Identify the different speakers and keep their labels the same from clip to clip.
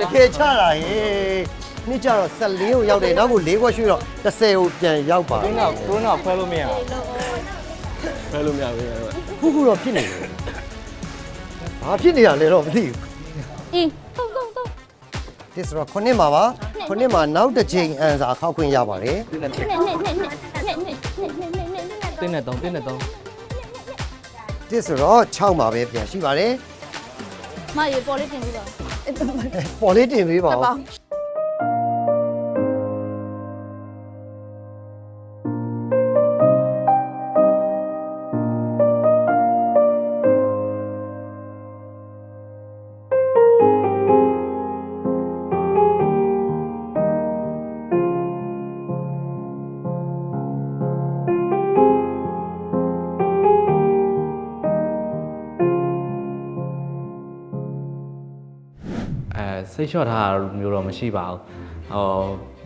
Speaker 1: တကယ်ချတာဟေးနေ့ကျတော့14ကိုရောက်တယ်နောက်ကို4ခွက်ရွှေ့တော့30ကိုပြန်ရောက်ပါ
Speaker 2: တွင်းတော့တွင်းတော့ခွဲလို့မရဘူး
Speaker 3: ဖဲလို့မရဘူး
Speaker 1: ခုခုတော့ဖြစ်နေတယ်ဘာဖြစ်နေတာလဲတော့မသိဘူး
Speaker 4: အင်းဟုတ်ဟုတ်ဟုတ်
Speaker 1: ဒီဆိုတော့ခုနှစ်မှာပါခုနှစ်မှာနောက်တစ်ချိန်အန်စာခောက်ခွင့်ရပါတယ်
Speaker 2: တင်းနဲ့
Speaker 4: နဲ့နဲ့နဲ့နဲ့နဲ့နဲ့နဲ့နဲ့နဲ့နဲ့
Speaker 2: တင်းနဲ့သုံးတင်းနဲ့သုံး
Speaker 1: ဒီဆိုတော့6မှာပဲပြန်ရှိပါတယ်
Speaker 4: မရေပေါ်လေးတင်ပြီးတော့
Speaker 1: ပေါ်လေးတင်ပေးပါဦး
Speaker 5: စိတ်လျှော့ထားတာမျိုးတော့မရှိပါဘူးဟော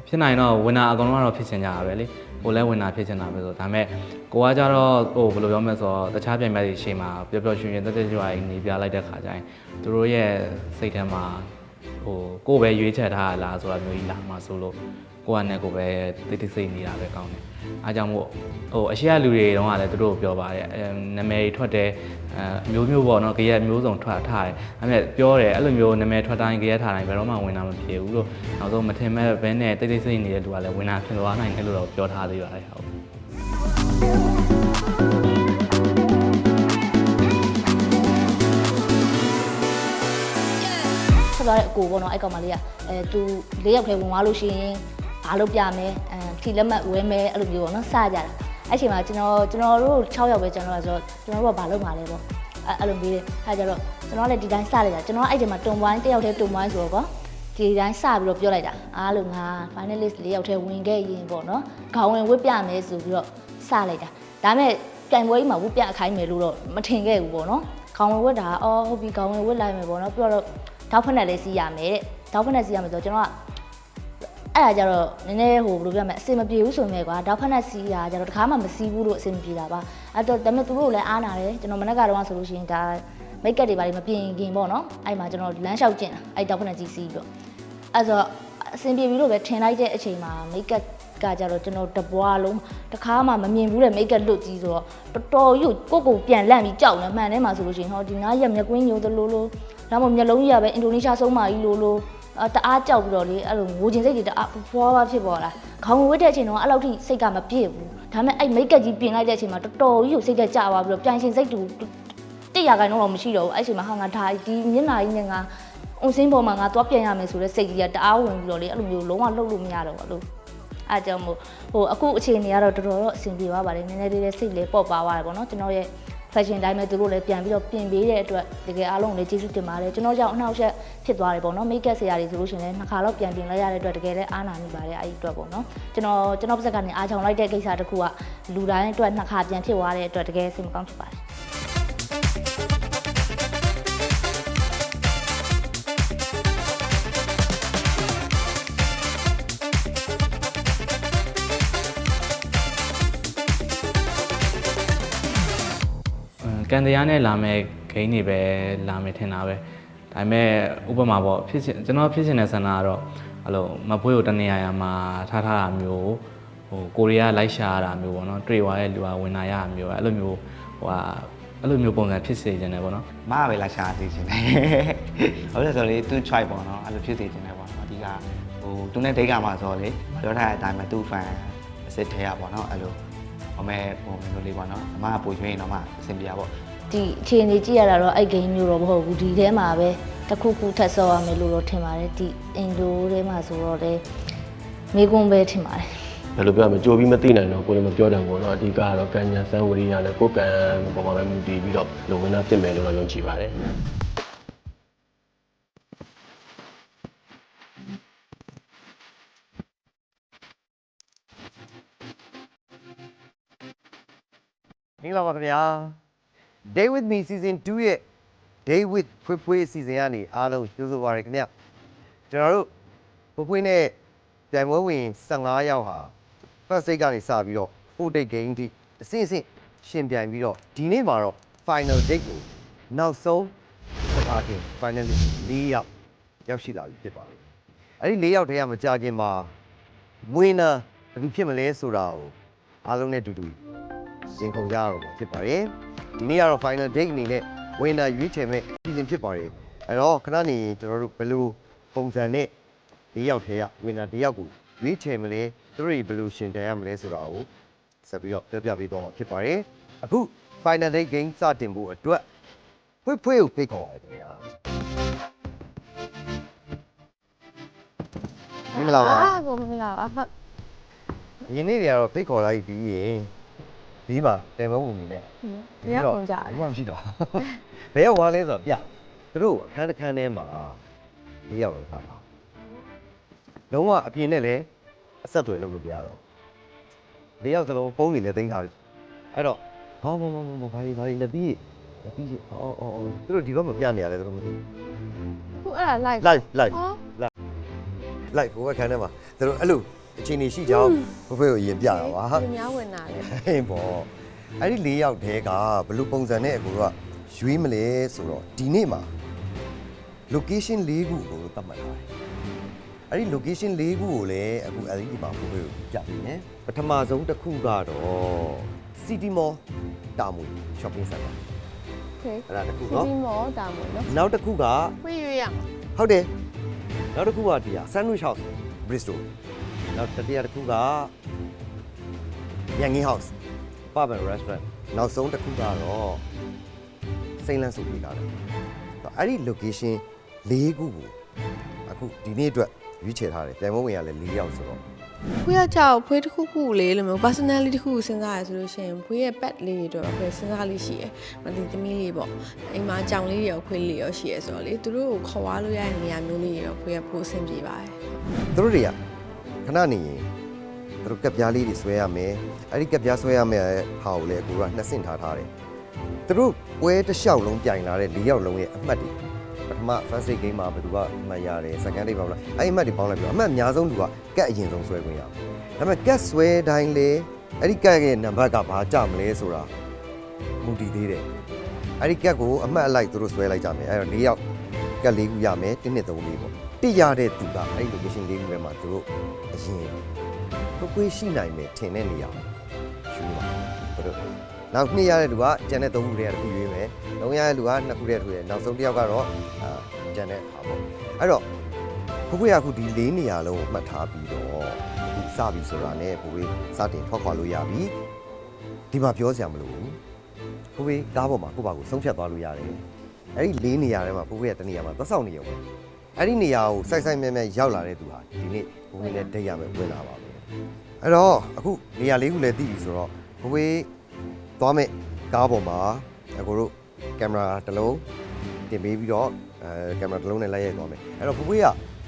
Speaker 5: ဖြစ်နိုင်တော့ဝင်နာအကောင်လုံးကတော့ဖြစ်ချင်ကြတာပဲလေကိုလည်းဝင်နာဖြစ်ချင်တာပဲဆိုဒါပေမဲ့ကိုကကြတော့ဟိုဘယ်လိုပြောမလဲဆိုတော့တခြားပြိုင်ပွဲတွေရှေ့မှာပျော်ပျော်ရွှင်ရွှင်တက်တက်ကြွအိမ်နေပြလိုက်တဲ့ခါကျရင်သူတို့ရဲ့စိတ်ထဲမှာဟိုကိုယ်ပဲရွေးချယ်ထားရလားဆိုတာမျိုးကြီးလာမှာဆိုလို့ ကိုကနဲ့ကိုပဲတိတ်တိတ်စိတ်နေတာပဲကောင်းတယ်အားကြောင့်မို့ဟိုအရှိရလူတွေတုန်းကလည်းသူတို့ကိုပြောပါတယ်အဲနာမည်တွေထွက်တယ်အဲမျိုးမျိုးပေါ့နော်ကြရက်မျိုးစုံထွက်ထားတယ်အဲ့မဲ့ပြောတယ်အဲ့လိုမျိုးနာမည်ထွက်တိုင်းကြရက်ထားတိုင်းဘယ်တော့မှဝင်တာမဖြစ်ဘူးလို့နောက်ဆုံးမထင်မဲ့ဘဲနဲ့တိတ်တိတ်စိတ်နေတဲ့လူကလည်းဝင်တာဖြစ်သွားနိုင်တယ်လို့တော့ပြောထားသေးပါတယ်ဟုတ်
Speaker 4: ဆက်သွားတဲ့အကိုပေါ့နော်အဲ့ကောင်မလေးကအဲသူ၄ယောက်ထဲဝင်သွားလို့ရှိရင် ဘာလုပ်ပြမယ်အဲထီလက်မှတ်ဝဲမယ်အဲ့လိုမျိုးပေါ့နော်စကြတာအဲ့ချိန်မှာကျွန်တော်ကျွန်တော်တို့6ယောက်ပဲကျွန်တော်ကဆိုတော့ကျွန်တော်တို့ကဘာလုပ်မှာလဲပေါ့အဲ့အဲ့လိုမျိုးလေအဲ့ကြတော့ကျွန်တော်ကလည်းဒီတိုင်းစလိုက်တာကျွန်တော်ကအဲ့ချိန်မှာတုံပွိုင်းတစ်ယောက်ထဲတုံပွိုင်းဆိုတော့ကွာဒီတိုင်းစပြီးတော့ပြောလိုက်တာအားလုံးငါ finalist ၄ယောက်ထဲဝင်ခဲ့ရင်ပေါ့နော်ခေါင်းဝင်ဝစ်ပြမယ်ဆိုပြီးတော့စလိုက်တာဒါပေမဲ့ပြိုင်ပွဲကြီးမှာဝစ်ပြအခိုင်းမယ်လို့တော့မထင်ခဲ့ဘူးပေါ့နော်ခေါင်းဝင်ဝစ်တာအော်ဟုတ်ပြီခေါင်းဝင်ဝစ်လိုက်မယ်ပေါ့နော်ပြီးတော့တောက်ဖက်နဲ့လေးစီးရမယ်တဲ့တောက်ဖက်နဲ့စီးရမယ်ဆိုတော့ကျွန်တော်က အဲ့ဒါကြတော့နည်းနည်းဟိုဘယ်လိုပြောမလဲအဆင်မပြေဘူးဆိုရင်ကွာတောက်ဖက်နဲ့စီးတာကြတော့တခါမှမစီးဘူးလို့အဆင်မပြေတာပါအဲ့တော့ဒါပေမဲ့သူတို့လည်းအားနာတယ်ကျွန်တော်မနေ့ကတော့ဆိုလို့ရှိရင်ဒါမိတ်ကပ်တွေပါလိမပြင်ခင်ပေါ့နော်အဲ့မှာကျွန်တော်လမ်းလျှောက်ကျင်တာအဲ့တောက်ဖက်နဲ့ကြီးစီးပြီးတော့အဲ့ဆိုအဆင်ပြေပြီလို့ပဲထင်လိုက်တဲ့အချိန်မှာမိတ်ကပ်ကကြတော့ကျွန်တော်တပွားလုံးတခါမှမမြင်ဘူးတဲ့မိတ်ကပ်လွတ်ကြီးဆိုတော့တော်တော်ကြီးကိုကိုကိုပြန်လန့်ပြီးကြောက်နေမှန်တယ်မှာဆိုလို့ရှိရင်ဟောဒီငါရက်မျက်ကွင်းညိုသလိုလိုဒါမှမဟုတ်မျက်လုံးကြီးကပဲအင်ဒိုနီးရှားဆုံးမကြီးလိုလိုအ တအားကြောက်ပြီးတော့လေအဲ့လိုငိုချင်စိတ်တွေတအားဖွာဖွာဖြစ်ပေါ်လာခေါင်းဝတ်တဲ့အချိန်တော့အဲ့လောက်ထိစိတ်ကမပြည့်ဘူးဒါပေမဲ့အဲ့မိတ်ကပ်ကြီးပြင်လိုက်တဲ့အချိန်မှာတော်တော်ကြီးကိုစိတ်ကကြသွားပြီးတော့ပြန်ရှင်စိတ်တူတိရခိုင်တော့မရှိတော့ဘူးအဲ့ချိန်မှာဟာငါဒါဒီမျက်နှာကြီးနဲ့ငါအုံစင်းပေါ်မှာငါသွားပြန်ရမယ်ဆိုတဲ့စိတ်ကြီးကတအားဝင်ပြီးတော့လေအဲ့လိုမျိုးလုံးဝလှုပ်လို့မရတော့ဘူးအဲ့လိုအားကြောင့်မို့ဟိုအခုအခြေအနေကတော့တော်တော်တော့အဆင်ပြေသွားပါတယ်နည်းနည်းလေးလေးစိတ်လေးပေါ့ပါသွားတယ်ပေါ့နော်ကျွန်တော်ရဲ့ fashion တိုင်းပဲသူတို့လည်းပြန်ပြီးတော့ပြင်ပေးတဲ့အတွက်တကယ်အားလုံးလည်းကျေးဇူးတင်ပါတယ်ကျွန်တော်ကြောင့်အနှောက်အယှက်ဖြစ်သွားတယ်ပေါ့နော် make up ဆရာတွေဆိုလို့ရှိရင်လည်းနှစ်ခါတော့ပြန်ပြင်လိုက်ရတဲ့အတွက်တကယ်လည်းအားနာမိပါတယ်အဲ့ဒီအတွက်ပေါ့နော်ကျွန်တော်ကျွန်တော်ပါဇက်ကနေအားချောင်လိုက်တဲ့ကိစ္စတစ်ခုကလူတိုင်းအတွက်နှစ်ခါပြန်ဖြစ်သွားတဲ့အတွက်တကယ်စိတ်မကောင်းဖြစ်ပါတယ်
Speaker 5: ကန်တရားနဲ့လာမဲ့ဂိမ်းတွေပဲလာမယ်ထင်တာပဲဒါပေမဲ့ဥပမာပေါ့ဖြစ်ချင်ကျွန်တော်ဖြစ်ချင်တဲ့ဆန္ဒကတော့အဲ့လိုမပွေးကိုတနေရာရာမှာထားထားတာမျိုးဟိုကိုရီးယားလိုက်ရှာရတာမျိုးပေါ့နော်တွေ့သွားတဲ့လူကဝင်လာရတာမျိုးအဲ့လိုမျိုးဟိုဟာအဲ့လိုမျိုးပုံစံဖြစ်စေချင်တယ်ပေါ့နော်
Speaker 2: မကပဲလာရှာသေးချင်တယ်ဟုတ်တယ်ဆိုလေသူ try ပေါ့နော်အဲ့လိုဖြစ်စေချင်တယ်ပေါ့နော်အဓိကဟိုသူနဲ့ဒိတ်ကမှာဆိုတော့လေပြောထားတဲ့အတိုင်းပဲသူ fan အစ်စ်ထဲရပေါ့နော်အဲ့လို အမေဟိုမျိုးလေးပေါ့နော်အမကပို့ရွှေရင်တော့မှအဆင်ပြေပါပေါ့
Speaker 4: ဒီအခြေအနေကြည့်ရတာတော့အဲ့ game မျိုးတော့မဟုတ်ဘူးဒီထဲမှာပဲတစ်ခုခုထပ်ဆော့ရမယ်လို့တော့ထင်ပါတယ်ဒီအင်ဒိုထဲမှာဆိုတော့လေမေကွန်းပဲထင်ပါတယ်
Speaker 3: ဘယ်လိုပြောရမလဲကြိုပြီးမသိနိုင်တော့ကိုယ်လည်းမပြောတတ်ဘူးเนาะအဓိကကတော့ကံညာစံဝရိယနဲ့ကိုယ်ကံပေါ်မှာပဲမူတည်ပြီးတော့လုံဝင်တာဖြစ်မယ်လို့တော့ယုံကြည်ပါတယ်
Speaker 1: မင်္ဂလာပါခင်ဗျာ Day with me season 2ရဲ့ Day with ဖွေးဖွေး season ကနေအားလုံးကြိုဆိုပါရခင်ဗျကျွန်တော်တို့ဖွေးဖွေးနဲ့ပြိုင်ပွဲဝင်15ယောက်ဟာ first day ကနေစပြီးတော့ full day game ထိအဆင့်အဆင့်ရှင်ပြိုင်ပြီးတော့ဒီနေ့မှာတော့ final date ကိုနောက်ဆုံးစပါးခင် finalist ၄ယောက်ရောက်ရှိလာပြီဖြစ်ပါတယ်အဲ့ဒီ၄ယောက်တည်းကမကြခင်မှာဝင်းနာဘယ်သူဖြစ်မလဲဆိုတာကိုအားလုံးနဲ့အတူတူ ရင်ခုန်ကြရတော့မှာဖြစ်ပါတယ်ဒီနေ့ကတော့ final date အနေနဲ့ဝင်းနာရွေးချယ်မဲ့စီစဉ်ဖြစ်ပါတယ်အဲ့တော့ခဏနေကျွန်တော်တို့ဘယ်လိုပုံစံနဲ့၄ယောက်တည်းကဝင်းနာတစ်ယောက်ကိုရွေးချယ်မလဲသူတို့တွေဘယ်လိုရှင်တန်ရမလဲဆိုတာကိုဆက်ပြီးတော့ပြောပြပေးတော့မှာဖြစ်ပါတယ်အခု final date game စတင်ဖို့အတွက်ဖွေးဖွေးကိုဖိတ်ခေါ်ပါတယ်ခင်ဗျာမင်္ဂလာပါ
Speaker 6: အာကိုမင်္ဂလာပါဟုတ်
Speaker 1: ဒီနေ့တွေကတော့ဖိတ်ခေါ်လိုက်ပြီးရင် ဒီမှာတယ်မုံဝင်နေတယ်
Speaker 6: ဒီကပုံကြတယ်
Speaker 1: ဘာမှမရှိတော့ဘယ်ရောက်သွားလဲဆိုတော့ပြသူတို့အခန်းတစ်ခန်းထဲမှာ၄ယောက်လောက်ထားတာလုံးဝအပြင်နဲ့လည်းအဆက်အသွယ်လုပ်လို့ပြရတော့၄ယောက်စလုံးဖုန်းတွေလည်းတင်ထားပြီအဲ့တော့ဟောမမမမဘာကြီးဘာကြီးလက်ပြီးလက်ပြီးအော်အော်အော်သူတို့ဒီဘက်မှာပြနေရတယ်သူတို့မသိဘူး
Speaker 6: ခုအဲ့ဒါ live
Speaker 1: လိုက်လိုက်
Speaker 6: ဟော
Speaker 1: လိုက်ဘိုးဘက်ခန်းထဲမှာသူတို့အဲ့လို အခြေအနေရှိကြောင်းဖွဖွကိုရင်ပြတာပါ။
Speaker 6: ပညာဝင်တာလေ
Speaker 1: ဟင်းပေါ့အဲ့ဒီ၄ယောက်တည်းကဘယ်လိုပုံစံနဲ့အကိုတို့ကရွေးမလဲဆိုတော့ဒီနေ့မှာ location ၄ခုကိုတတ်မှတ်ထားတယ်။အဲ့ဒီ location ၄ခုကိုလည်းအခုအဲ့ဒီမှာဖွဖွကိုပြပေးမယ်။ပထမဆုံးတစ်ခုကတော့ City Mall တာမွေ shopping center ။
Speaker 6: Okay
Speaker 1: အဲ့ဒါတစ်ခုနော်
Speaker 6: ဒီမောတာမို့နော်။
Speaker 1: နောက်တစ်ခုက
Speaker 6: ဖွေးရွေးရမှာ
Speaker 1: ဟုတ်တယ်နောက်တစ်ခုကဒီဟာ sandwich house bristol နောက်တတိယတစ်ခုကရန်ငင်း house pub and restaurant နောက်ဆုံးတစ်ခုကတော့စိန်လန်းစုပြီးတာတယ်အဲ့ဒီ location ၄ခုကိုအခုဒီနေ့အတွက်ရွေးချယ်ထားတယ်ပြန်မဝင်ရလဲ၄ယောက်ဆိုတော့
Speaker 6: ခွေးကကြောက်ခွေးတစ်ခုခုလေးလို့မျိုး personality တစ်ခုခုစဉ်းစားရဆိုလို့ရှိရင်ခွေးရဲ့ pet လေးတွေတော့ခွေးစဉ်းစားလေးရှိရယ်မသိသမီးလေးပေါ့အိမ်မှာကြောင်လေးတွေရောခွေးလေးရောရှိရယ်ဆိုတော့လေသူတို့ကိုခေါ်သွားလို့ရတဲ့နေရာမျိုးလေးတွေတော့ခွေးကပိုအဆင်ပြေပါတယ်
Speaker 1: သူတို့တွေက ခဏနေရင်သူတို့ကပ်ပြားလေးတွေဆွဲရမယ်အဲ့ဒီကပ်ပြားဆွဲရမယ်ဟာကိုလည်းအခုကနှစ်ဆင့်ထားထားတယ်သူတို့ပွဲတစ်လျှောက်လုံးပြိုင်လာတဲ့၄ယောက်လုံးရဲ့အမှတ်တွေပထမ first aid game မှာဘယ်သူကအမှတ်ရတယ် second aid ပါမလားအဲ့ဒီအမှတ်တွေပေါင်းလိုက်ပြီးတော့အမှတ်အများဆုံးလူကကတ်အရင်ဆုံးဆွဲခွင့်ရအောင်ဒါပေမဲ့ကတ်ဆွဲတိုင်းလေအဲ့ဒီကတ်ရဲ့နံပါတ်ကဘာကြမလဲဆိုတာမူတည်သေးတယ်အဲ့ဒီကတ်ကိုအမှတ်အလိုက်သူတို့ဆွဲလိုက်ကြမယ်အဲ့တော့၄ယောက်ကတ်၄ခုရမယ်1 2 3 4ပေါ့ တိရတဲ့သူကအဲ့ဒီ location ၄ခုထဲမှာသူတို့အရင်ကိုကိုရှိနိုင်မယ်ထင်တဲ့နေရာယူပါသူတို့နောက်နှစ်ရတဲ့လူကကျန်တဲ့၃ခုတည်းကတစ်ခုရွေးမယ်။လုံးရတဲ့လူကနှစ်ခုတည်းတစ်ခုရွေးနောက်ဆုံးတစ်ယောက်ကတော့အာကျန်တဲ့ဟာပေါ့။အဲ့တော့ကိုကိုရအခုဒီ၄နေရာလုံးကိုမှတ်ထားပြီးတော့အခုစပြီဆိုတာနဲ့ကိုကိုစတင်ထွက်ခွာလို့ရပြီ။ဒီမှာပြောစရာမလိုဘူး။ကိုကိုကားပေါ်မှာကိုပါကိုဆုံးဖြတ်သွားလို့ရတယ်။အဲ့ဒီ၄နေရာထဲမှာကိုကိုရတနေရာမှာသက်ဆောင်နေရုံပဲ။ အဲ့ဒီနေရာကိုစိုက်စိုက်မဲမဲရောက်လာတဲ့သူဟာဒီနေ့ကိုကိုနဲ့တိတ်ရမယ်ဝင်လာပါပဲ။အဲ့တော့အခုနေရာလေးခုလည်းသိပြီဆိုတော့ကိုကိုသွားမယ်ကားပေါ်မှာအကိုတို့ကင်မရာတစ်လုံးတင်ပေးပြီးတော့အဲကင်မရာတစ်လုံးနဲ့လိုက်ရိုက်သွားမယ်အဲ့တော့ကိုကိုက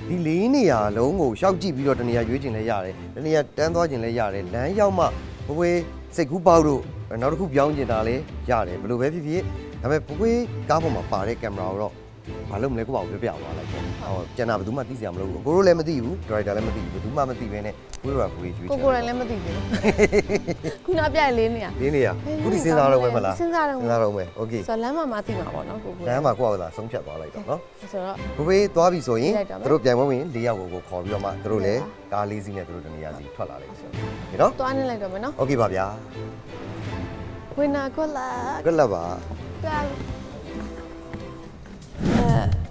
Speaker 1: ဒီလေးနေရာလုံးကိုရှောက်ကြည့်ပြီးတော့တနေရာရွေးချင်လဲရတယ်တနေရာတန်းသွားချင်လဲရတယ်လမ်းရောက်မှကိုကိုစိတ်ကူးပေါက်တို့နောက်တစ်ခုပြောင်းချင်တာလဲရတယ်ဘယ်လိုပဲဖြစ်ဖြစ်ဒါပေမဲ့ကိုကိုကားပေါ်မှာပါတဲ့ကင်မရာကိုတော့ ဘာလို့မလဲကိုပေါ့ပြောပြသွားလိုက်ပေါ့ဟောကျန်တာဘယ်သူမှသိစရာမလိုဘူးကိုတို့လည်းမသိဘူးဒရိုက်တာလည်းမသိဘူးဘယ်သူမှမသိဘဲနဲ့ကိုတို့ကကိုရွေးချယ်
Speaker 6: ကိုကိုယ်တိုင်လည်းမသိဘူးခုနပြရလေးနေရ
Speaker 1: လေးနေရာခုဒီစဉ်းစားတော့မယ်မလား
Speaker 6: စဉ်းစားတော့မယ်
Speaker 1: စဉ်းစားတော့မယ်โอเค
Speaker 6: ဆိုတော့လမ်းမှာမှသိမှာပေါ့နော်ကိုကို
Speaker 1: လမ်းမှာကိုယ့်အကသာဆုံးဖြတ်သွားလိုက်တော့နော်
Speaker 6: ဆိုတော့
Speaker 1: ဘဘေးသွားပြီဆိုရင်
Speaker 6: လိုက်တော့မယ်
Speaker 1: သူတို့ပြန်ဝင်ဝင်၄ယောက်ကိုကိုခေါ်ပြီးတော့မှသူတို့လည်းကားလေးစီးနဲ့သူတို့တနေရာစီထွက်လာလိုက်ဆိုတော့ဒီနော်
Speaker 6: သွားနေလိုက်တော့မယ်နော်
Speaker 1: โอเคပါဗျာ
Speaker 6: ဝင်နာကွက်လာ
Speaker 1: good luck ပါ
Speaker 6: ကဲ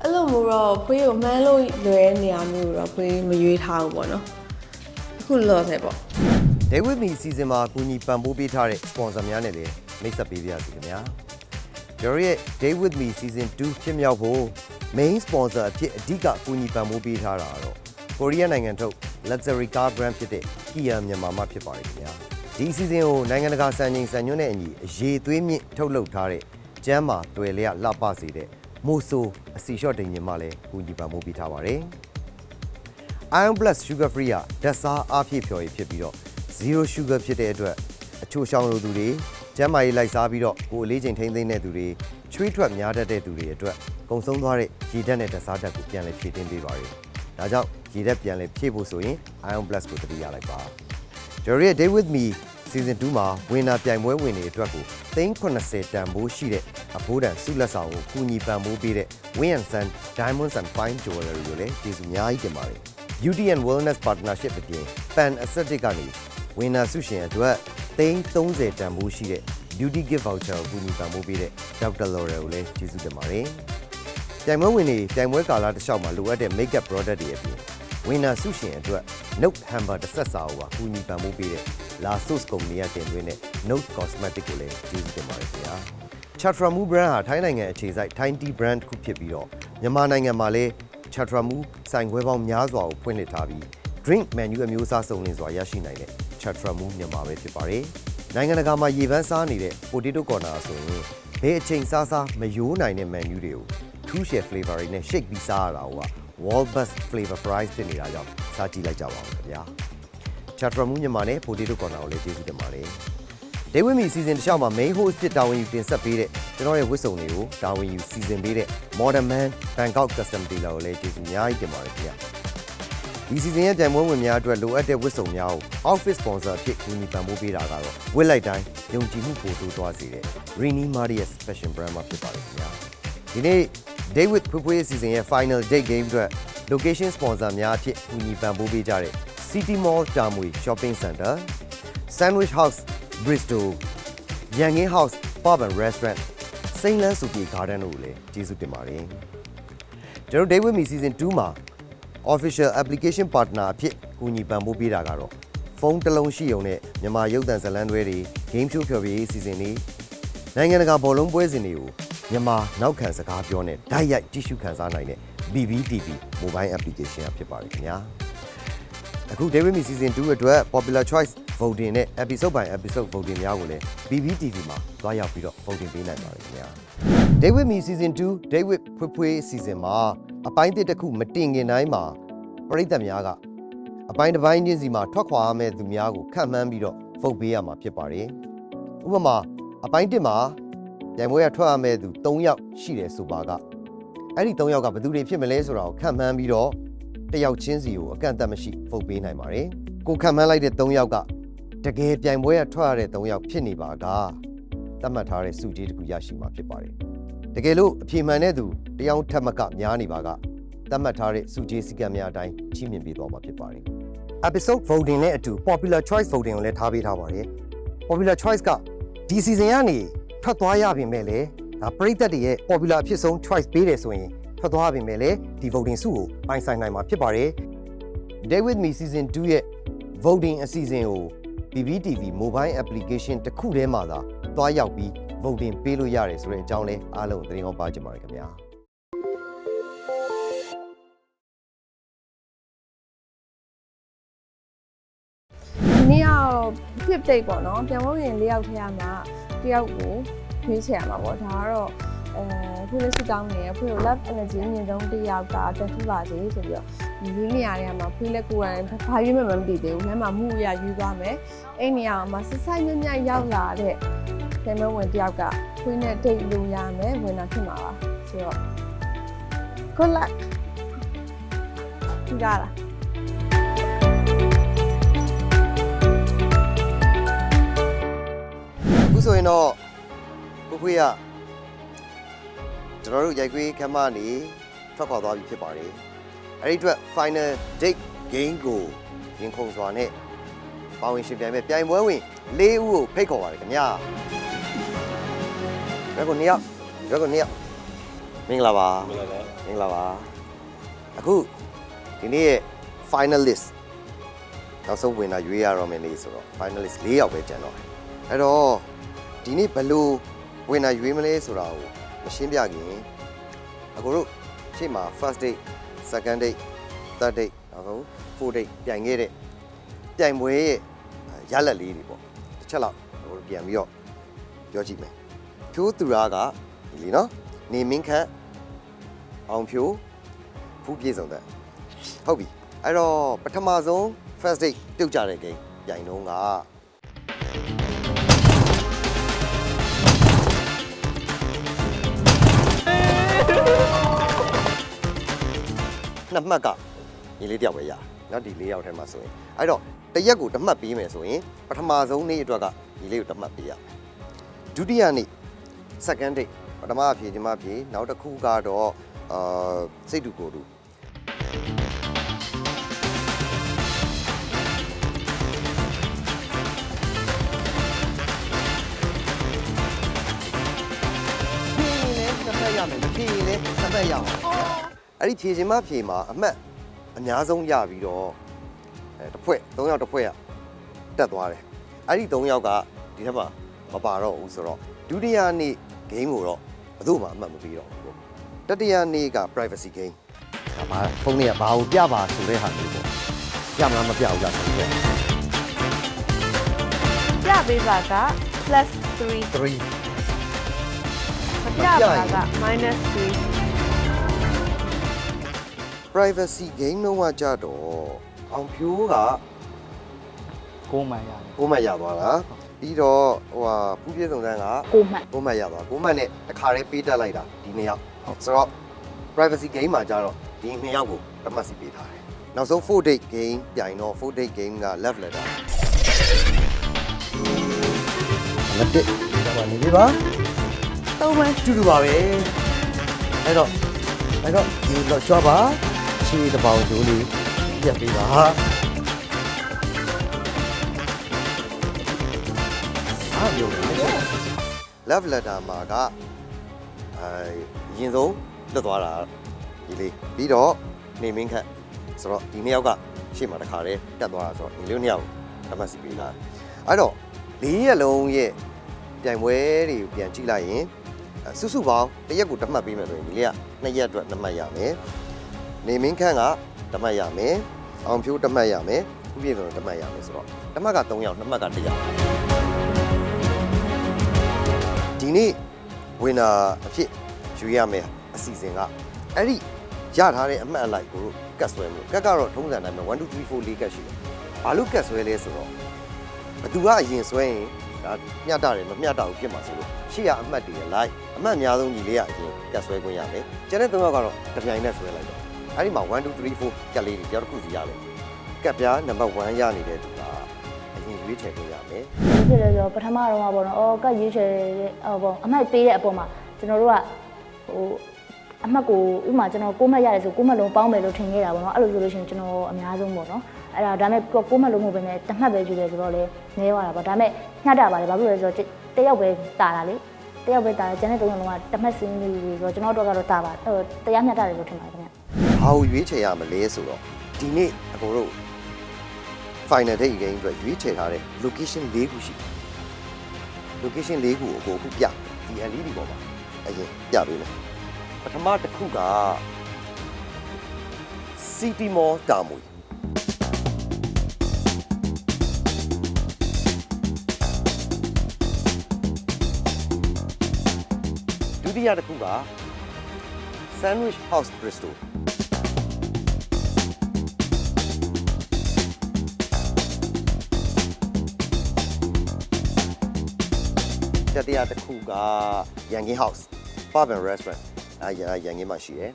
Speaker 6: အဲအဲ့လိုမျိုးတော့ဖွေးကိုမှန်းလို့လွယ်တဲ့နေရာမျိုးတော့ဖွေးမရွေးထားဘူးပေါ့နော်အခုလောဆယ်ပေါ့
Speaker 1: Day with me စီစဉ်မှာကူညီပံ့ပိုးပေးထားတဲ့ sponsor များနဲ့လည်းမိတ်ဆက်ပေးပါရစေခင်ဗျာကျွန်တော်ရဲ့ Day with me season 2ဖြစ်မြောက်ဖို့ main sponsor အဖြစ်အဓိကကူညီပံ့ပိုးပေးထားတာကတော့ကိုရီးယားနိုင်ငံထုတ် luxury car brand ဖြစ်တဲ့ Kia မြန်မာမှဖြစ်ပါတယ်ခင်ဗျာဒီ season ကိုနိုင်ငံတကာစံချိန်စံညွှန်းနဲ့အညီအရေးသွေးမြင့်ထုတ်လုပ်ထားတဲ့ကျမ်းမာတွေ့လျလှပစေတဲ့ မိုဆိုအစီရှော့တိန်ညင်မှလည်းကူညီပံ့ပိုးပေးထားပါတယ် Iron Plus Sugar Free ကဓာတ်စားအားဖြည့်ဖြော်ရည်ဖြစ်ပြီးတော့ zero sugar ဖြစ်တဲ့အတွက်အချိုရှောင်လိုသူတွေကျန်းမာရေးလိုက်စားပြီးတော့ကိုယ်အလေးချိန်ထိန်းသိမ်းတဲ့သူတွေချွေးထွက်များတတ်တဲ့သူတွေအတွက်ကုံဆုံးသွားတဲ့ရေဓာတ်နဲ့ဓာတ်စားဓာတ်ကိုပြန်လည်ဖြည့်တင်းပေးပါရယ်။ဒါကြောင့်ရေဓာတ်ပြန်လည်ဖြည့်ဖို့ဆိုရင် Iron Plus ကိုတတိရလိုက်ပါ။ Jory Day with me Season 2မှာဝင်နာပြိုင်ပွဲဝင်တွေအတွက်ကို380တန်ဖိုးရှိတဲ့အဖိုးတန်ဆုလက်ဆောင်ကိုကူညီပံ့ပိုးပေးတဲ့ Win and Sun Diamonds and Fine Jewelry ကိုလည်းကျေးဇူးအများကြီးတင်ပါတယ် Beauty and Wellness Partnership အပြင် Pan Aesthetic ကနေဝင်နာဆုရှင်အတွက်330တန်ဖိုးရှိတဲ့ Beauty Gift Voucher ကိုကူညီပံ့ပိုးပေးတဲ့ Dr. Laurel ကိုလည်းကျေးဇူးတင်ပါတယ်ပြိုင်ပွဲဝင်တွေပြိုင်ပွဲကာလတစ်လျှောက်မှာလိုအပ်တဲ့ makeup product တွေအပြင်ဝင်နာဆုရှင်အတွက် Note Hammer တစ်ဆက်စာကိုပါကူညီပံ့ပိုးပေးတဲ့ La Source ကုမ္ပဏီကတင်သွင်းတဲ့ Note Cosmetic ကိုလည်းကျေးဇူးတင်ပါတယ်ခင်ဗျာ Chatra Mu brand ဟာထိုင်းနိုင်ငံအခြေစိုက် Thai Tea brand တစ်ခုဖြစ်ပြီးတော့မြန်မာနိုင်ငံမှာလည်း Chatra Mu ဆိုင်ခွဲပေါင်းများစွာကိုဖွင့်လှစ်ထားပြီး drink menu အမျိုးအစားစုံလင်စွာရရှိနိုင်တဲ့ Chatra Mu မြန်မာပဲဖြစ်ပါတယ်နိုင်ငံတကာမှာရေပန်းစားနေတဲ့ Potato Corner ဆိုရင်ဘယ်အချိန်စားစားမယိုးနိုင်တဲ့ menu တွေကို two share flavor တွေနဲ့ shake ပြီးစားရတာက wall bus flavor fries ဖြစ်နေတာကြောင့်စားကြည့်လိုက်ကြပါဦးခင်ဗျာ Chatra Mu မြန်မာနဲ့ Potato Corner ကိုလည်းကျေးဇူးတင်ပါတယ် Day with me season တစ်လျှောက်မှာ main host ဖြစ်တာဝန်ယူတင်ဆက်ပေးတဲ့ကျွန်တော်ရဲ့ဝတ်စုံတွေကိုတာဝန်ယူ season ပေးတဲ့ Modern Man Bangkok Custom Tailor ကိုလည်းကျေးဇူးအများကြီးတင်ပါတယ်ခင်ဗျာဒီ season ရဲ့ပြိုင်ပွဲဝင်များအတွက်လိုအပ်တဲ့ဝတ်စုံများကို outfit sponsor အဖြစ်ကူညီပံ့ပိုးပေးတာကတော့ဝတ်လိုက်တိုင်းယုံကြည်မှုပိုတိုးသွားစေတဲ့ Rini Marius Fashion Brand မှာဖြစ်ပါတယ်ခင်ဗျာဒီနေ့ Day with ဖွေးဖွေး season ရဲ့ final date game အတွက် location sponsor များအဖြစ်ကူညီပံ့ပိုးပေးကြတဲ့ City Mall တာမွေ Shopping Center Sandwich House Bristol ရန်ကင်း House Pub and Restaurant စိန်လန်းစုပြေ Garden တို့ကိုလည်းကျေးဇူးတင်ပါတယ်ကျွန်တော်တို့ Day with me season 2မှာ official application partner အဖြစ်ကူညီပံ့ပိုးပေးတာကတော့ဖုန်းတစ်လုံးရှိုံနဲ့မြန်မာရုပ်သံဇာတ်လမ်းတွေတွေ game show ဖျော်ဖြေရေး season တွေနိုင်ငံတကာဘောလုံးပွဲစဉ်တွေကိုမြန်မာနောက်ခံစကားပြောနဲ့ဓာတ်ရိုက်ကြည့်ရှုခန်းစားနိုင်တဲ့ BBTV mobile application အဖြစ်ပါတယ်ခင်ဗျာ အခု David Me Season 2အတွက် Popular Choice Voting နဲ့ Episode by Episode Voting များကိုလည်း BBTV မှာတွားရောက်ပြီးတော့ voting ပေးနိုင်ပါတယ်ခင်ဗျာ David Me Season 2 David ဖွေးဖွေး Season မှာအပိုင်းတစ်တစ်ခုမတင်ခင်တိုင်းမှာပရိသတ်များကအပိုင်းတစ်ပိုင်းချင်းစီမှာထွက်ခွာရမယ့်သူများကိုခံမှန်းပြီးတော့ vote ပေးရမှာဖြစ်ပါတယ်ဥပမာအပိုင်းတစ်မှာပြိုင်ပွဲကထွက်ရမယ့်သူ3ယောက်ရှိတယ်ဆိုပါကအဲ့ဒီ3ယောက်ကဘယ်သူတွေဖြစ်မလဲဆိုတာကိုခံမှန်းပြီးတော့ တယောက်ချင်းစီကိုအကန့်အသတ်မရှိဖုတ်ပေးနိုင်ပါတယ်။ကိုခံမှန်းလိုက်တဲ့3ယောက်ကတကယ်ပြိုင်ပွဲရထွက်ရတဲ့3ယောက်ဖြစ်နေပါကသတ်မှတ်ထားတဲ့စုကြီးတစ်ခုရရှိမှာဖြစ်ပါတယ်။တကယ်လို့အပြေမှန်တဲ့သူတယောက်ထက်မကများနေပါကသတ်မှတ်ထားတဲ့စုကြီးစည်းကမ်းများအတိုင်းချီးမြှင့်ပေးသွားမှာဖြစ်ပါတယ်။ Episode voting နဲ့အတူ Popular Choice voting ကိုလည်းထားပေးထားပါတယ်။ Popular Choice ကဒီ season ကနေထွက်သွားရပြင်မဲ့လေဒါပရိသတ်တွေရဲ့ popular အဖြစ်ဆုံး choice ပေးတယ်ဆိုရင် ထွက်သွားပြင်မဲ့လေဒီ voting စုကိုပိုင်ဆိုင်နိုင်မှာဖြစ်ပါတယ်။ Day with me season 2ရဲ့ voting အစီအစဉ်ကို BBTV mobile application တစ်ခုထဲမှာသာတွားရောက်ပြီး voting ပေးလို့ရတယ်ဆိုတဲ့အကြောင်းလဲအားလုံးသတိဟောပါကြပါရခင်ဗျာ။
Speaker 6: ဒီနေ့ကတော့ဖြစ်တိတ်ပေါ့နော်ပြန်ဖို့ရင်၄ယောက်ထဲမှာတယောက်ကိုရွေးချယ်ရမှာပေါ့ဒါကတော့ အဲဖွေးလေးစတောင်းနေရဖွေးကို love energy အမြင့်ဆုံးတစ်ယောက်ကတက်ထူပါစေဆိုပြီးတော့ဒီလေးနေရာတွေကမှာဖွေးလက်ကိုယ်တိုင်ဘာရွေးမှမသိသေးဘူးလမ်းမှာမှုရယူသွားမယ်အဲ့နေရာမှာစဆိုင်မြမြရောက်လာတဲ့ပြန်မဝင်တယောက်ကဖွေးနဲ့ဒိတ်လို့ရမယ်ဝင်လာဖြစ်မှာပါဆိုတော့ good luck ကြည့်ကြလား
Speaker 1: အခုဆိုရင်တော့ကိုခွေးက ကျွန်တော်တို့ရိုက်ခွေးခမ်းမနေထွက်ခွာသွားပြီဖြစ်ပါတယ်အဲ့ဒီအတွက် final date game ကိုရင်ခုန်စွာနဲ့ပါဝင်ရှင်ပြိုင်မဲ့ပြိုင်ပွဲဝင်၄ဦးကိုဖိတ်ခေါ်ပါတယ်ခင်ဗျာရက်ကိုနှစ်ယောက်ရက်ကိုနှစ်ယောက်မင်္ဂလာပါမင်္ဂလာပါမင်္ဂလာပါအခုဒီနေ့ရဲ့ finalist နောက်ဆုံးဝင်တာရွေးရတော့မယ်နေ့ဆိုတော့ finalist ၄ယောက်ပဲကျန်တော့တယ်အဲ့တော့ဒီနေ့ဘယ်လို့ဝင်တာရွေးမလဲဆိုတာကိုမ ရှင်းပြခင်အကိုတို့ရှေ့မှာ first date second date third date နောက်ဆုံး fourth date ပြိုင်ခဲ့တဲ့ပြိုင်ပွဲရဲ့ရလက်လေးတွေပေါ့တစ်ချက်လောက်အကိုတို့ပြန်ပြီးတော့ပြောကြည့်မယ်ဖြိုးသူရာကဒီလीနော်နေမင်းခန့်အောင်ဖြိုးဖူးပြေဆုံးတဲ့ဟုတ်ပြီအဲ့တော့ပထမဆုံး first date ပြုတ်ကြတဲ့ game ပြိုင်တော့က နှစ်မှတ်ကညီလေးတယောက်ပဲရနော်ဒီ၄ယောက်ထဲမှာဆိုရင်အဲ့တော့တစ်ရက်ကိုတစ်မှတ်ပေးမယ်ဆိုရင်ပထမဆုံးနေ့အတွက်ကဒီလေးကိုတစ်မှတ်ပေးရမယ်ဒုတိယနေ့ second date ပထမအဖြေဒီမှာဖြေနောက်တစ်ခုကတော့အာစိတ်တူကိုယ်တူဖြေရင်လည်းတစ်မှတ်ရမယ်မဖြေရင်လည်းတစ်မှတ်ရအောင် အဲ့ဒီဖြေခြင်းမဖြေမှာအမှတ်အများဆုံးရပြီးတော့အဲတစ်ဖွဲ့၃ယောက်တစ်ဖွဲ့ကတက်သွားတယ်အဲ့ဒီ၃ယောက်ကဒီထက်မှမပါတော့ဘူးဆိုတော့ဒုတိယနေ့ game ကိုတော့ဘယ်သူမှအမှတ်မပေးတော့ဘူးပေါ့တတိယနေ့က privacy game ဒါမှဖုန်းလေးကဘာကိုပြပါဆိုတဲ့ဟာမျိုးပေါ့ပြမလားမပြဘူးလားဆိုတော့
Speaker 7: ပြပေးပါက plus 3
Speaker 1: 3
Speaker 7: မပြပါက minus 3
Speaker 1: privacy game တော့ကကြတော့အောင်ဖြိုးက
Speaker 2: ကိုးမှန်ရတယ်
Speaker 1: ကိုမှတ်ရသွားတာပြီးတော့ဟိုဟာဖူးပြည့်စုံစမ်းက
Speaker 4: ကိုမှတ်
Speaker 1: ကိုမှတ်ရသွားကိုမှတ်နဲ့တခါတည်းပေးတက်လိုက်တာဒီနှစ်ယောက်ဆိုတော့ privacy game မှာကြတော့ဒီနှစ်ယောက်ကိုတမတ်စီပေးထားတယ်နောက်ဆုံး4 date game ပြိုင်တော့4 date game က left letter မတက်ဒါမှနေပြီပါတော့မှတူတူပါပဲအဲ့တော့အဲ့တော့ဒီတော့ကြွားပါ ခြေတစ်ပေါင်ကျိုးလေးပြတ်ပေးပါအားပြောတယ် love letter မှာကအဲရင်ဆုံးလွတ်သွားတာဒီလေးပြီးတော့နေမင်းခတ်ဆိုတော့ဒီနှစ်ယောက်ကရှေ့မှာတစ်ခါတည်းတက်သွားတာဆိုတော့ဒီလေးနှစ်ယောက်တမတ်စီပေးလာအဲ့တော့လေးရက်လုံးရဲ့ပြိုင်ပွဲတွေကိုပြန်ကြည့်လိုက်ရင်အဲစုစုပေါင်းတစ်ရက်ကိုတစ်မှတ်ပေးမယ်ဆိုရင်ဒီလေးကနှစ်ရက်အတွက်တစ်မှတ်ရမယ် နေမင်းခန့်ကတစ်မှတ်ရမယ်အောင်ဖြိုးတစ်မှတ်ရမယ်ဥပဒေဆိုတစ်မှတ်ရမယ်ဆိုတော့တစ်မှတ်က3ယောက်နှစ်မှတ်က1ယောက်ဒီနေ့ဝင်တာအဖြစ်ယူရမယ်အစီအစဉ်ကအဲ့ဒီရထားတဲ့အမှတ်အလိုက်ကိုကတ်ဆွဲမှုကတ်ကတော့ထုံးစံတိုင်းပဲ1 2 3 4 4ကတ်ရှိတယ်။ဘာလို့ကတ်ဆွဲလဲဆိုတော့ဘသူကအရင်ဆွဲရင်ဒါမျှတတယ်မမျှတဘူးဖြစ်မှာဆိုလို့ရှေ့ကအမှတ်တွေလိုက်အမှတ်အများဆုံးညီလေးကအရင်ကတ်ဆွဲခွင့်ရမယ်။ကျန်တဲ့သုံးယောက်ကတော့တစ်ပြိုင်နဲ့ဆွဲလိုက်တော့ အဲ့ဒီမှာ1 2 3 4ကတ်လေးတွေတယောက်တစ်ခုစီရတယ်။ကတ်ပြားနံပါတ်1ရနေတဲ့သူကအရင်ရွေးချယ်ခွင့်ရမယ်
Speaker 4: ဘာဖြစ်လဲဆိုတော့ပထမတော့ကပေါ့နော်အော်ကတ်ရွေးချယ်တဲ့ဟောပေါ့အမှတ်ပေးတဲ့အပေါ်မှာကျွန်တော်တို့ကဟိုအမှတ်ကိုဥပမာကျွန်တော်6မှတ်ရတယ်ဆို6မှတ်လုံးပေါင်းမယ်လို့ထင်ခဲ့တာပေါ့နော်အဲ့လိုဆိုလို့ရှိရင်ကျွန်တော်အများဆုံးပေါ့နော်အဲ့ဒါဒါပေမဲ့6မှတ်လုံးမဟုတ်ဘဲနဲ့တစ်မှတ်ပဲယူတယ်ဆိုတော့လေနည်းသွားတာပေါ့ဒါပေမဲ့ညှတာပါတယ်ဘာဖြစ်လဲဆိုတော့တယောက်ပဲတာတာလေတယောက်ပဲတာတယ်ကျန်တဲ့သုံးယောက်လုံးကတစ်မှတ်စင်းလေးဆိုတော့ကျွန်တော်တို့ကတော့တာပါဟိုတရားမျှတတယ်လို့ထင်ပါတယ်ခင်ဗျ
Speaker 1: ဘာကိုရွေးချယ်ရမလဲဆိုတော့ဒီနေ့အကိုတို့ final date game အတွက်ရွေးချယ်ထားတဲ့ location ၄ခုရှိတယ် location ၄ခုကိုအကိုအခုပြဒီ LED ပေါ်မှာအရင်ပြပေးမယ်ပထမတစ်ခုက City Mall တာမွေဒုတိယတစ်ခုက Sandwich House Bristol တတိယတစ်ခုက Yangin House Pub and Restaurant အဲရရန်ကင်းမှာရှိတယ်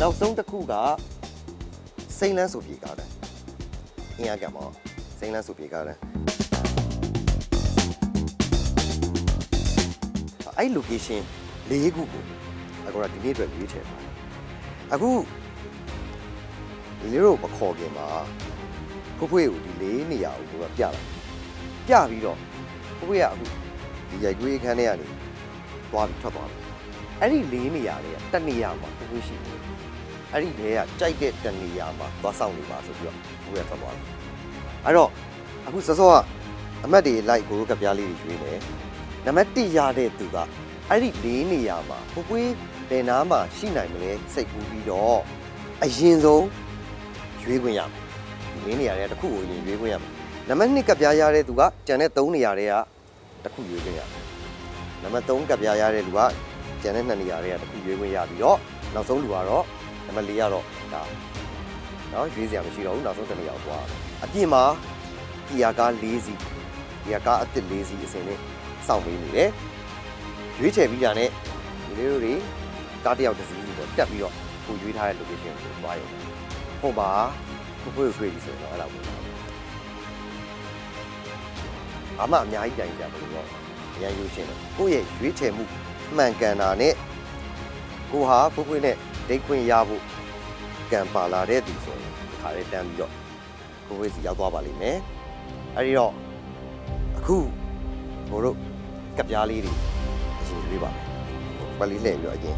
Speaker 1: နောက်ဆုံးတစ်ခုကစိန်လန်းဆိုပြေကားတယ်အင်အားကမောစိန်လန်းဆိုပြေကားတယ်အဲ့ location ၄ခုကိုအခုကဒီနေ့အတွက်ရွေးချယ်ပါတယ်အခုဒီလေးတို့မခေါ်ခင်မှာ ဖွဖွေကိုဒီလေးနေရာကိုကပြလိုက်ပြပြီးတော့ဖွဖွကအခုဒီရိုက်ကွေးခန်းထဲကနေသွားပြီးထွက်သွားတယ်အဲ့ဒီလေးနေရာတွေကတစ်နေရာမှာဖွဖွရှိတယ်အဲ့ဒီလေးကကြိုက်တဲ့တစ်နေရာမှာသွားဆောင်နေပါဆိုပြီးတော့ဖွဖွကထွက်သွားတယ်အဲ့တော့အခုစောစောကအမတ်တွေလိုက်ကိုရိုးကပြားလေးတွေရွေးနေနံပါတ်1ရတဲ့သူကအဲ့ဒီလေးနေရာမှာဖွဖွဘယ်နားမှာရှိနိုင်မလဲစိတ်ကူးပြီးတော့အရင်ဆုံးရွေးခွင့်ရမယ် ဒီလေးနေရာတွေကတစ်ခုကိုရင်ရွေးခွင့်ရမယ်။နံပါတ်2ကပ်ပြားရတဲ့သူကကျန်တဲ့3နေရာတွေကတစ်ခုရွေးခွင့်ရမယ်။နံပါတ်3ကပ်ပြားရတဲ့လူကကျန်တဲ့2နေရာတွေကတစ်ခုရွေးခွင့်ရပြီးတော့နောက်ဆုံးလူကတော့နံပါတ်4ကတော့ဒါနော်ရွေးစရာမရှိတော့ဘူးနောက်ဆုံးတစ်နေရာကိုသွားရမယ်။အပြင်မှာကီယာကား၄စီးကီယာကားအသစ်၄စီးအစင်းနဲ့စောင့်ပေးနေတယ်။ရွေးချယ်ပြီးတာနဲ့ဒီလေးတို့တွေတားတစ်ယောက်တစ်စီးစီပေါ့တက်ပြီးတော့ကိုရွေးထားတဲ့ location ကိုသွားရုံဟုတ်ပါ ကိုကိုရွေးပြီးဆိုရင်တော့အဲ့ဒါပေါ့အမအများကြီးတိုင်ကြပါလို့တော့အရင်ရွေးရှင်တယ်ကိုယ့်ရဲ့ရွေးချယ်မှုမှန်ကန်တာနဲ့ကိုဟာဖွေးဖွေးနဲ့ဒိတ်ခွင့်ရဖို့ကံပါလာတဲ့သူဆိုရင်ခါရဲတန်းပြီးတော့ကိုဝေးစီရောက်သွားပါလိမ့်မယ်အဲ့ဒီတော့အခုဘို့တို့ကပ်ပြားလေးတွေအရင်ရွေးပါမယ်ပလီလှည့်ပြီးတော့အရင်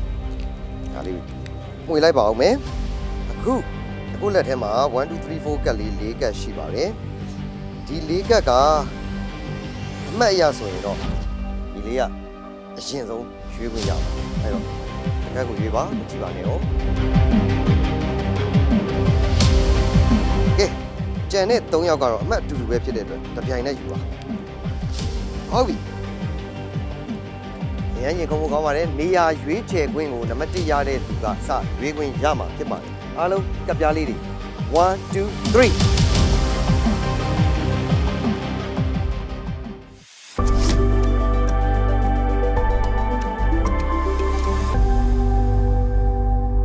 Speaker 1: ဒါလေးဝင်လိုက်ပါအောင်မယ်အခု အခုလက်ထဲမှာ1 2 3 4ကတ်လေး၄ကတ်ရှိပါတယ်ဒီ၄ကတ်ကအမှတ်အရဆိုရင်တော့ဒီလေးကအရင်ဆုံးရွေးခွင့်ရပါတယ်အဲ့တော့ကတ်ကိုရွေးပါမကြည့်ပါနဲ့ဟုတ်ကဲကျန်တဲ့၃ယောက်ကတော့အမှတ်အတူတူပဲဖြစ်တဲ့အတွက်တစ်ပြိုင်နဲ့ယူပါဟုတ်ပြီ။ရန်ရင်ခုံကောင်းပါတယ်။နေရာရွေးချယ်ခွင့်ကိုနံပါတ်1ရတဲ့သူကစရွေးခွင့်ရမှာဖြစ်ပါတယ်။ အားလုံးကပ်ပြားလေးတွေ1 2 3